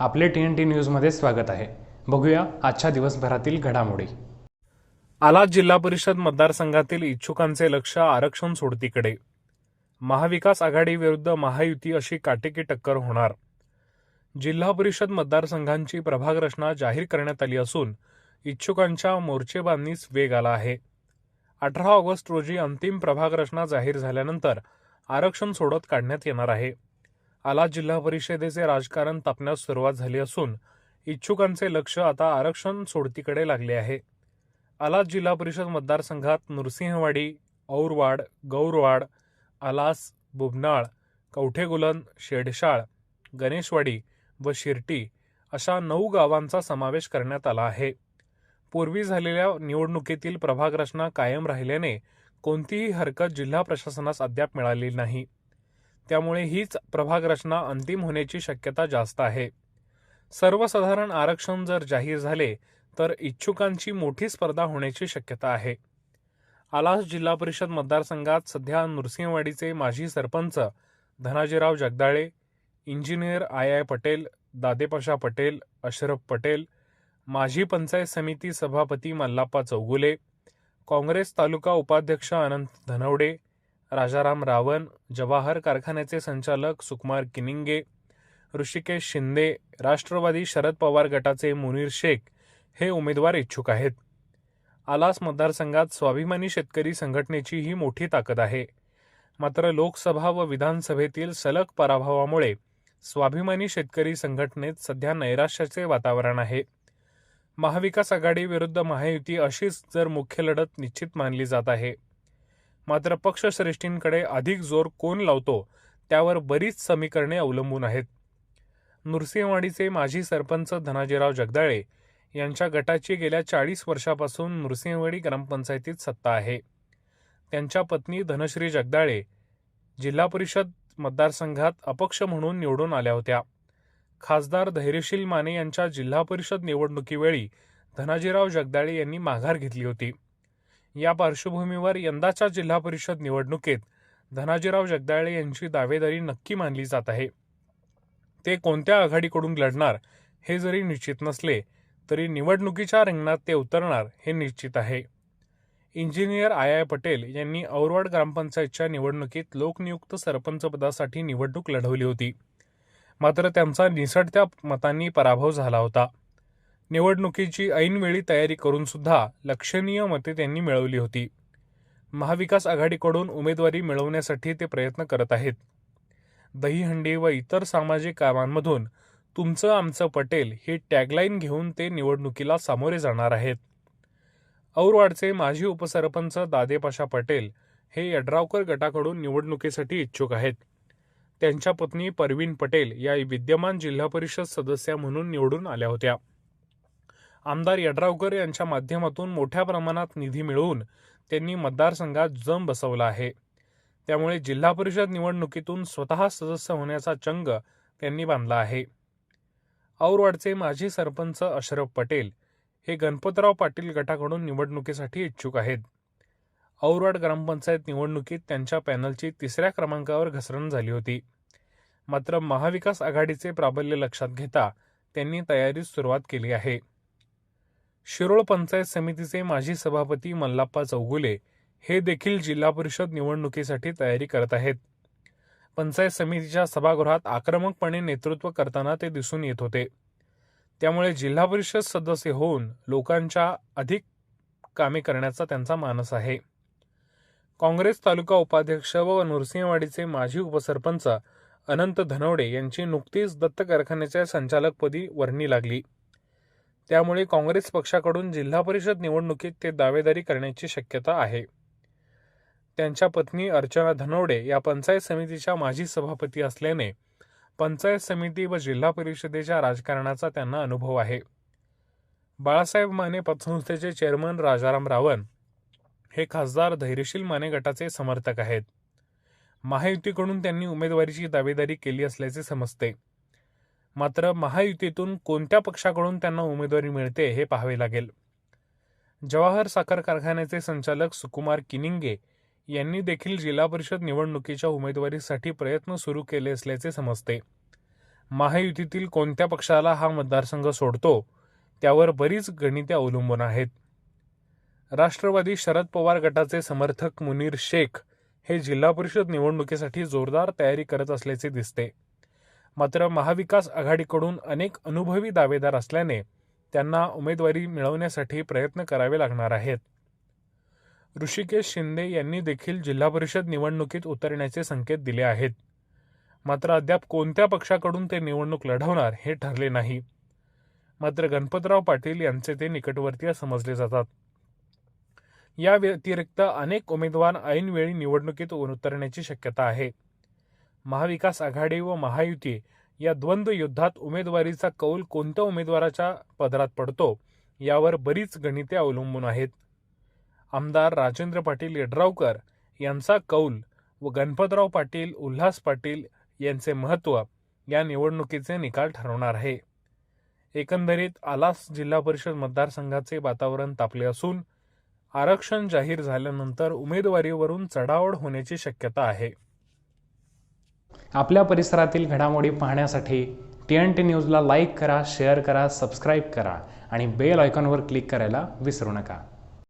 आपले T N T न्यूजमध्ये स्वागत आहे. बघूया आजच्या दिवसभरातील घडामोडी. आलात जिल्हा परिषद मतदारसंघातील इच्छुकांचे लक्ष आरक्षण सोडतीकडे. महाविकास आघाडीविरुद्ध महायुती अशी काटेकी टक्कर होणार. जिल्हा परिषद मतदारसंघांची प्रभाग रचना जाहीर करण्यात आली असून इच्छुकांच्या मोर्चेबांधणीस वेग आला आहे. अठरा ऑगस्ट रोजी अंतिम प्रभाग रचना जाहीर झाल्यानंतर आरक्षण सोडत काढण्यात येणार आहे. आला जिल्हा परिषदेचे राजकारण तापण्यास सुरुवात झाली असून इच्छुकांचे लक्ष आता आरक्षण सोडतीकडे लागले आहे. आलास जिल्हा परिषद मतदारसंघात नृसिंहवाडी औरवाड गौरवाड आलास बुबनाळ कवठेगुलन शेडशाळ गणेशवाडी व शिर्टी अशा नऊ गावांचा समावेश करण्यात आला आहे. पूर्वी झालेल्या निवडणुकीतील प्रभाग रचना कायम राहिल्याने कोणतीही हरकत जिल्हा प्रशासनास अद्याप मिळाली नाही. त्यामुळे हीच प्रभाग रचना अंतिम होण्याची शक्यता जास्त आहे. सर्वसाधारण आरक्षण जर जाहीर झाले तर इच्छुकांची मोठी स्पर्धा होण्याची शक्यता आहे. आलास जिल्हा परिषद मतदारसंघात सध्या नृसिंहवाडीचे माजी sarpanch Dhanajirao Jagdale engineer I I Patel Dadepasha Patel Ashraf Patel माजी पंचायत समिती सभापती मल्लाप्पा चौगुले काँग्रेस तालुका उपाध्यक्ष अनंत धनवडे राजाराम रावण जवाहर कारखान्याचे संचालक सुकुमार किनिंगे ऋषिकेश शिंदे राष्ट्रवादी शरद पवार गटाचे मुनीर शेख हे उमेदवार इच्छुक आहेत. आलास मतदारसंघात स्वाभिमानी शेतकरी संघटनेची ही मोठी ताकद आहे. मात्र लोकसभा व विधानसभेतील सलग पराभवामुळे स्वाभिमानी शेतकरी संघटनेत सध्या नैराश्याचे वातावरण आहे. महाविकास आघाडी विरुद्ध महायुती अशीच जर मुख्य लढत निश्चित मानली जात आहे. मात्र पक्षश्रेष्ठींकडे अधिक जोर कोण लावतो त्यावर बरीच समीकरणे अवलंबून आहेत. नृसिंहवाडीचे माजी सरपंच धनाजीराव जगदाळे यांच्या गटाची गेल्या चाळीस वर्षापासून नृसिंहवाडी ग्रामपंचायतीत सत्ता आहे. त्यांच्या पत्नी धनश्री जगदाळे जिल्हा परिषद मतदारसंघात अपक्ष म्हणून निवडून आल्या होत्या. खासदार धैर्यशील माने यांच्या जिल्हा परिषद निवडणुकीवेळी धनाजीराव जगदाळे यांनी माघार घेतली होती. या पार्श्वभूमीवर यंदाच्या जिल्हा परिषद निवडणुकीत धनाजीराव जगदाळे यांची दावेदारी नक्की मानली जात आहे. ते कोणत्या आघाडीकडून लढणार हे जरी निश्चित नसले तरी निवडणुकीच्या रिंगणात ते उतरणार हे निश्चित आहे. इंजिनियर आय आय पटेल यांनी औरवाड ग्रामपंचायतच्या निवडणुकीत लोकनियुक्त सरपंचपदासाठी निवडणूक लढवली होती. मात्र त्यांचा निसटत्या मतांनी पराभव झाला होता. निवडणुकीची ऐनवेळी तयारी करून सुद्धा लक्षणीय मते त्यांनी मिळवली होती. महाविकास आघाडीकडून उमेदवारी मिळवण्यासाठी ते प्रयत्न करत आहेत. दहीहंडी व इतर सामाजिक कामांमधून तुमचं आमचं पटेल हे टॅगलाईन घेऊन ते निवडणुकीला सामोरे जाणार आहेत. औरवाडचे माजी उपसरपंच दादेपाशा पटेल हे यड्रावकर गटाकडून निवडणुकीसाठी इच्छुक आहेत. त्यांच्या पत्नी परवीन पटेल या विद्यमान जिल्हा परिषद सदस्या म्हणून निवडून आल्या होत्या. आमदार यड्रावकर यांच्या माध्यमातून मोठ्या प्रमाणात निधी मिळवून त्यांनी मतदारसंघात जम बसवला आहे. त्यामुळे जिल्हा परिषद निवडणुकीतून स्वतः सदस्य होण्याचा चंग त्यांनी बांधला आहे. औरवाडचे माजी सरपंच अशरफ पटेल हे गणपतराव पाटील गटाकडून निवडणुकीसाठी इच्छुक आहेत. औरवाड ग्रामपंचायत निवडणुकीत त्यांच्या पॅनलची तिसऱ्या क्रमांकावर घसरण झाली होती. मात्र महाविकास आघाडीचे प्राबल्य लक्षात घेता त्यांनी तयारीस सुरुवात केली आहे. शिरोळ पंचायत समितीचे माजी सभापती मल्लाप्पा चौगुले हे देखील जिल्हा परिषद निवडणुकीसाठी तयारी करत आहेत. पंचायत समितीच्या सभागृहात आक्रमकपणे नेतृत्व करताना ते दिसून येत होते. त्यामुळे जिल्हा परिषद सदस्य होऊन लोकांच्या अधिक कामे करण्याचा त्यांचा मानस आहे. काँग्रेस तालुका उपाध्यक्ष व नृसिंहवाडीचे माजी उपसरपंच अनंत धनवडे यांची नुकतीच दत्त कारखान्याच्या संचालकपदी वर्णी लागली. त्यामुळे काँग्रेस पक्षाकडून जिल्हा परिषद निवडणुकीत ते दावेदारी करण्याची शक्यता आहे. त्यांच्या पत्नी अर्चना धनवडे या पंचायत समितीच्या माजी सभापती असल्याने पंचायत समिती व जिल्हा परिषदेच्या राजकारणाचा त्यांना अनुभव आहे. बाळासाहेब माने पतसंस्थेचे चेअरमन राजाराम रावण हे खासदार धैर्यशील माने गटाचे समर्थक आहेत. महायुतीकडून त्यांनी उमेदवारीची दावेदारी केली असल्याचे समजते. मात्र महायुतीतून कोणत्या पक्षाकडून त्यांना उमेदवारी मिळते हे पाहावे लागेल. जवाहर साखर कारखान्याचे संचालक सुकुमार किनिंगे यांनी देखील जिल्हा परिषद निवडणुकीच्या उमेदवारीसाठी प्रयत्न सुरू केले असल्याचे समजते. महायुतीतील कोणत्या पक्षाला हा मतदारसंघ सोडतो त्यावर बरीच गणिते अवलंबून आहेत. राष्ट्रवादी शरद पवार गटाचे समर्थक मुनीर शेख हे जिल्हा परिषद निवडणुकीसाठी जोरदार तयारी करत असल्याचे दिसते. मात्र महाविकास आघाडीकडून अनेक अनुभवी दावेदार असल्याने त्यांना उमेदवारी मिळवण्यासाठी प्रयत्न करावे लागणार आहेत. ऋषिकेश शिंदे यांनी देखील जिल्हा परिषद निवडणुकीत उतरण्याचे संकेत दिले आहेत. मात्र अद्याप कोणत्या पक्षाकडून ते निवडणूक लढवणार हे ठरले नाही. मात्र गणपतराव पाटील यांचे ते निकटवर्तीय समजले जातात. या व्यतिरिक्त अनेक उमेदवार ऐनवेळी निवडणुकीत उतरण्याची शक्यता आहे. महाविकास आघाडी व महायुती या द्वंद्व युद्धात उमेदवारीचा कौल कोणत्या उमेदवाराच्या पदरात पडतो यावर बरीच गणिते अवलंबून आहेत. आमदार राजेंद्र पाटील यड्रावकर यांचा कौल व गणपतराव पाटील उल्हास पाटील यांचे महत्त्व या निवडणुकीचे निकाल ठरवणार आहे. एकंदरीत आलास जिल्हा परिषद मतदारसंघाचे वातावरण तापले असून आरक्षण जाहीर झाल्यानंतर उमेदवारीवरून चढाओढ होण्याची शक्यता आहे. आपल्या परिसरातील घडामोडी पाहण्यासाठी टी एन टी न्यूजला लाईक करा शेअर करा सबस्क्राईब करा आणि बेल आयकॉनवर क्लिक करायला विसरू नका.